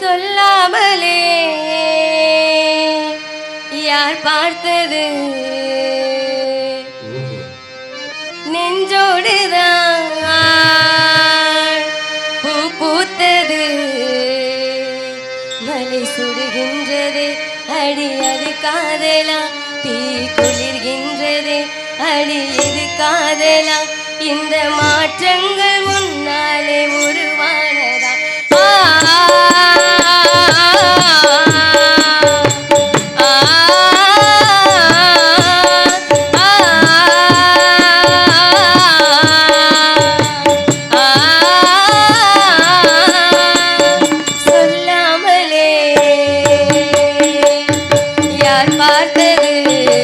சொல்லாமலே. யார் பார்த்தது? நெஞ்சோடுதான் பூ பூத்தது. மலை சுடுகின்றது அடி அது காதலா. தீ குளிர்கின்றது அடி இது காதலா. இந்த மாற்றங்கள் முன்னாலே உருவான রে